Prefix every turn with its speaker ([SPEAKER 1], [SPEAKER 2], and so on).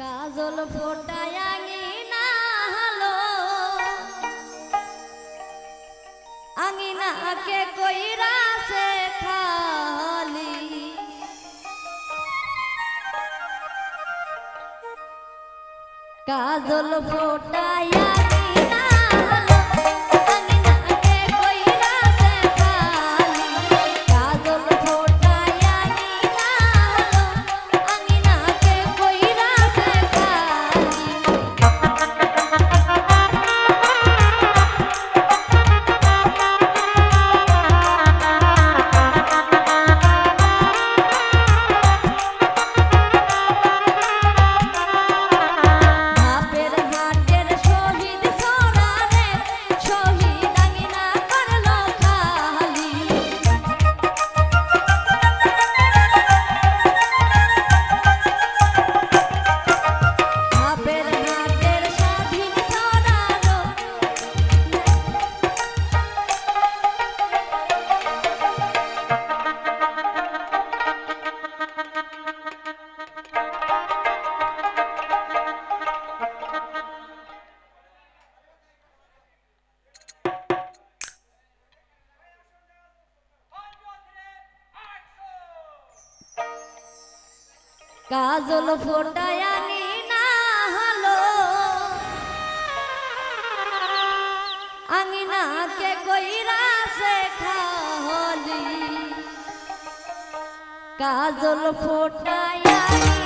[SPEAKER 1] কাজল ফোটায়াঙি না হলো। আঙিনাকে কইরা সে খালি। কাজল ফোটায়াঙি কাজল ফোটায়ানি না হলো। আঙিনাকে কইরা সে খালি কাজল ফোটায়ানি